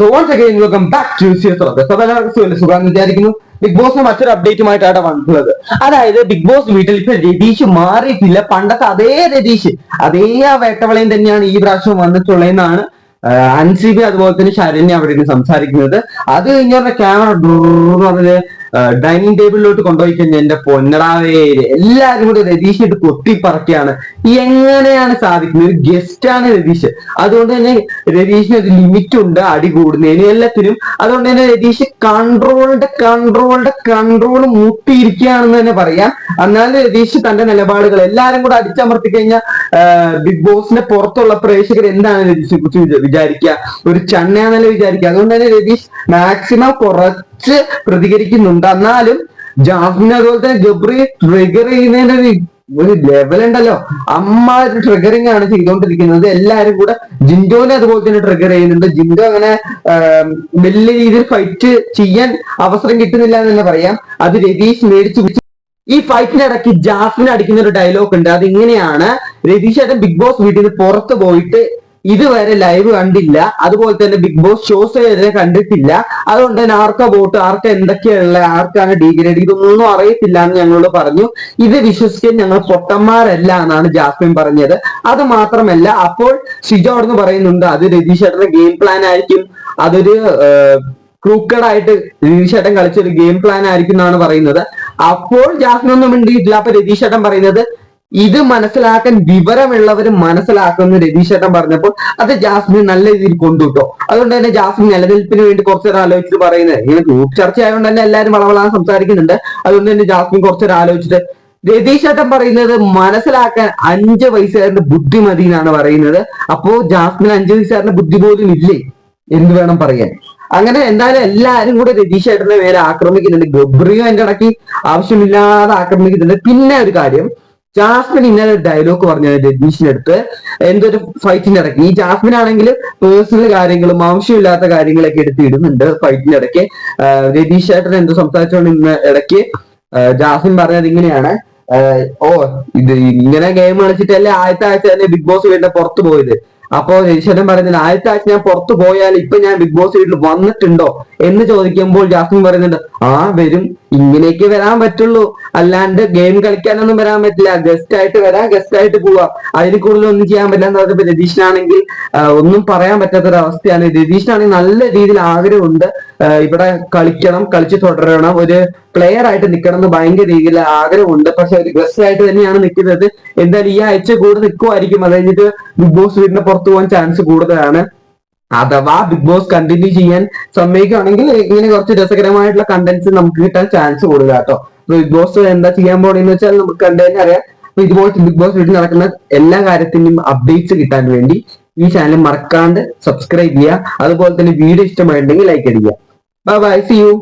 So once again welcome back to സുഖം സുഖം വിചാരിക്കുന്നു. ബിഗ് ബോസിന് മറ്റൊരു അപ്ഡേറ്റുമായിട്ടാണ് വന്നിട്ടുള്ളത്. അതായത് ബിഗ് ബോസ് വീട്ടിൽ ഇപ്പൊ രതീഷ് മാറിയിട്ടില്ല. പണ്ടത്തെ അതേ രതീഷ് അതേ ആ വേട്ടവളയും തന്നെയാണ് ഈ പ്രാവശ്യം വന്നിട്ടുള്ളതെന്നാണ് അൻസിബി അതുപോലെ തന്നെ ശരണ്യ അവിടെ ഇരുന്ന് സംസാരിക്കുന്നത്. അത് കഴിഞ്ഞ ക്യാമറ പറഞ്ഞത് ഡൈനിങ് ടേബിളിലോട്ട് കൊണ്ടുപോയി കഴിഞ്ഞാൽ എന്റെ പൊന്നടാവേ എല്ലാരും കൂടി രതീഷിട്ട് കൊത്തിപ്പറക്കിയാണ് എങ്ങനെയാണ് സാധിക്കുന്നത്? ഒരു ഗസ്റ്റ് ആണ് രതീഷ്. അതുകൊണ്ട് തന്നെ രതീഷിന് ഒരു ലിമിറ്റ് ഉണ്ട് അടി കൂടുന്നതിന് എല്ലാത്തിനും. അതുകൊണ്ട് തന്നെ രതീഷ് കൺട്രോളിന്റെ കൺട്രോളിന്റെ കൺട്രോൾ മുട്ടിയിരിക്കുകയാണെന്ന് തന്നെ പറയാം. എന്നാലും രതീഷ് തന്റെ നിലപാടുകൾ എല്ലാരും കൂടെ അടിച്ചമർത്തി കഴിഞ്ഞാൽ ബിഗ് ബോസിന്റെ പുറത്തുള്ള പ്രേക്ഷകർ എന്താണ് രതീഷിനെ കുറിച്ച് വിചാരിക്കുക? ഒരു ചണ്ണയാന്നല്ലേ വിചാരിക്കുക? അതുകൊണ്ട് തന്നെ രതീഷ് മാക്സിമം കുറച്ച് പ്രതികരിക്കുന്നുണ്ട് എന്നാലും ജാഫിനെ അതുപോലെ തന്നെ ഗബ്രി ട്രിഗർ ചെയ്യുന്നതിന്റെ ഒരു ലെവൽ ഉണ്ടല്ലോ. അമ്മ ഒരു ട്രിഗറിംഗ് ആണ് ചെയ്തുകൊണ്ടിരിക്കുന്നത്. എല്ലാരും കൂടെ ജിൻഡോനെ അതുപോലെ തന്നെ ട്രിഗർ ചെയ്യുന്നുണ്ട്. ജിൻഡോ അങ്ങനെ വലിയ രീതിയിൽ ഫൈറ്റ് ചെയ്യാൻ അവസരം കിട്ടുന്നില്ല എന്ന് തന്നെ പറയാം. അത് രതീഷ് മേടിച്ചു ഈ ഫൈറ്റിനിടയ്ക്ക് ജാഫിനെ അടിക്കുന്ന ഒരു ഡയലോഗ് ഉണ്ട്. അത് ഇങ്ങനെയാണ് രതീഷ് ഏട്ടൻ ബിഗ് ബോസ് വീട്ടിൽ നിന്ന് പുറത്ത് പോയിട്ട് ഇതുവരെ ലൈവ് കണ്ടില്ല. അതുപോലെ തന്നെ ബിഗ് ബോസ് ഷോസ് വരെ കണ്ടിട്ടില്ല. അതുകൊണ്ട് തന്നെ ആർക്കാ വോട്ട് ആർക്കാ എന്തൊക്കെയുള്ള ആർക്കാണ് ഡിഗ്രേഡ് ഇതൊന്നും അറിയത്തില്ല എന്ന് ഞങ്ങളോട് പറഞ്ഞു. ഇത് വിശ്വസിക്കാൻ ഞങ്ങൾ പൊട്ടന്മാരല്ല എന്നാണ് ജാസ്മിൻ പറഞ്ഞത്. അത് മാത്രമല്ല അപ്പോൾ ഷിജോ അവിടുന്ന് പറയുന്നുണ്ട് അത് രതീഷ് ചേട്ടന്റെ ഗെയിം പ്ലാൻ ആയിരിക്കും. അതൊരു ക്രൂക്കഡ് ആയിട്ട് രതീഷ് ചേട്ടൻ കളിച്ച ഒരു ഗെയിം പ്ലാൻ ആയിരിക്കും എന്നാണ് പറയുന്നത്. അപ്പോൾ ജാസ്മിൻ ഒന്നും മിണ്ടിയിട്ടില്ല. അപ്പൊ രതീഷ് ചേട്ടൻ പറയുന്നത് ഇത് മനസ്സിലാക്കാൻ വിവരമുള്ളവർ മനസ്സിലാക്കുമെന്ന് രതീഷേട്ടൻ പറഞ്ഞപ്പോൾ അത് ജാസ്മിൻ നല്ല രീതിയിൽ കൊണ്ടുവിട്ടോ. അതുകൊണ്ട് തന്നെ ജാസ്മിൻ നിലനിൽപ്പിന് വേണ്ടി കുറച്ചേരം ആലോചിച്ചിട്ട് പറയുന്നത്. ഇങ്ങനെ ഗ്രൂപ്പ് ചർച്ച ആയതുകൊണ്ട് തന്നെ എല്ലാവരും വളവളാൻ സംസാരിക്കുന്നുണ്ട്. അതുകൊണ്ട് തന്നെ ജാസ്മിൻ കുറച്ചേരം ആലോചിച്ചിട്ട് രതീഷേട്ടൻ പറയുന്നത് മനസ്സിലാക്കാൻ അഞ്ച് വയസ്സുകാരന്റെ ബുദ്ധിമതി എന്നാണ് പറയുന്നത്. അപ്പോ ജാസ്മിൻ അഞ്ച് വയസ്സുകാരന്റെ ബുദ്ധി പോലും ഇല്ലേ? എന്ത് വേണം പറയാൻ? അങ്ങനെ എന്തായാലും എല്ലാരും കൂടെ രതീഷ് ചേട്ടന്റെ പേര് ആക്രമിക്കുന്നുണ്ട്. ഗബ്രിയും അതിന്റെ ഇടയ്ക്ക് ആവശ്യമില്ലാതെ ആക്രമിക്കുന്നുണ്ട്. പിന്നെ ഒരു കാര്യം ജാസ്മിൻ ഇന്നലെ ഡയലോഗ് പറഞ്ഞത് രതീഷിന്റെ അടുത്ത്. എന്തൊരു ഫൈറ്റിന്റെ ഇടയ്ക്ക്. ഈ ജാസ്മിൻ ആണെങ്കിൽ പേഴ്സണൽ കാര്യങ്ങളും ആവശ്യമില്ലാത്ത കാര്യങ്ങളൊക്കെ എടുത്ത് ഇടുന്നുണ്ട് ഫൈറ്റിന്റെ ഇടയ്ക്ക്. രതീഷ് ചേട്ടൻ എന്തോ സംസാരിച്ചുകൊണ്ട് ഇന്ന് ഇടയ്ക്ക്? ജാസ്മിൻ പറഞ്ഞത് ഇങ്ങനെയാണ്. ഓ ഇത് ഇങ്ങനെ ഗെയിം കളിച്ചിട്ടല്ലേ ആദ്യത്തെ ആഴ്ച തന്നെ ബിഗ് ബോസ് വീടിന്റെ പുറത്ത് പോയത്. അപ്പോ ഈശ്വരൻ പറയുന്നത് ആദ്യത്തെ ആഴ്ച ഞാൻ പുറത്തു പോയാൽ ഇപ്പൊ ഞാൻ ബിഗ് ബോസ് വീട്ടിൽ വന്നിട്ടുണ്ടോ എന്ന് ചോദിക്കുമ്പോൾ ജാസ്മിൻ പറയുന്നുണ്ട് ആ വരും. ഇങ്ങനെയൊക്കെ വരാൻ പറ്റുള്ളൂ. അല്ലാണ്ട് ഗെയിം കളിക്കാനൊന്നും വരാൻ പറ്റില്ല. ഗസ്റ്റ് ആയിട്ട് വരാം ഗസ്റ്റ് ആയിട്ട് പോവാം. അതിന് കൂടുതൽ ഒന്നും ചെയ്യാൻ പറ്റില്ല എന്ന് പറഞ്ഞപ്പോ രതീഷിനാണെങ്കിൽ ഒന്നും പറയാൻ പറ്റാത്തൊരവസ്ഥയാണ്. രതീഷിനാണെങ്കിൽ നല്ല രീതിയിൽ ആഗ്രഹമുണ്ട്. ഇവിടെ കളിക്കണം കളിച്ച് തുടരണം. ഒരു പ്ലെയർ ആയിട്ട് നിൽക്കണം എന്ന് ഭയങ്കര രീതിയിൽ ആഗ്രഹമുണ്ട്. പക്ഷെ ഒരു ഗസ്റ്റ് ആയിട്ട് തന്നെയാണ് നിൽക്കുന്നത് എന്തായാലും ഈ ആഴ്ച കൂടെ നിൽക്കുമായിരിക്കും അത് കഴിഞ്ഞിട്ട് ബിഗ് ബോസ് വീടിന്റെ പുറത്തു പോകാൻ ചാൻസ് കൂടുതലാണ്. അഥവാ ബിഗ് ബോസ് കണ്ടിന്യൂ ചെയ്യാൻ സമ്മതിക്കുകയാണെങ്കിൽ ഇങ്ങനെ കുറച്ച് രസകരമായിട്ടുള്ള കണ്ടന്റ്സ് നമുക്ക് കിട്ടാൻ ചാൻസ് കൂടുതൽ കേട്ടോ ബിഗ് ബോസ് എന്താ ചെയ്യാൻ പോണെന്ന് വെച്ചാൽ നമുക്ക് കണ്ടു കഴിഞ്ഞാൽ അറിയാം. അപ്പൊ ഇതുപോലത്തെ ബിഗ് ബോസ് വീട്ടിൽ നടക്കുന്ന എല്ലാ കാര്യത്തിനും അപ്ഡേറ്റ്സ് കിട്ടാൻ വേണ്ടി ഈ ചാനൽ മറക്കാണ്ട് സബ്സ്ക്രൈബ് ചെയ്യുക. അതുപോലെ തന്നെ വീഡിയോ ഇഷ്ടമായിട്ടുണ്ടെങ്കിൽ ലൈക്ക് അടിക്കുക. bye bye see you.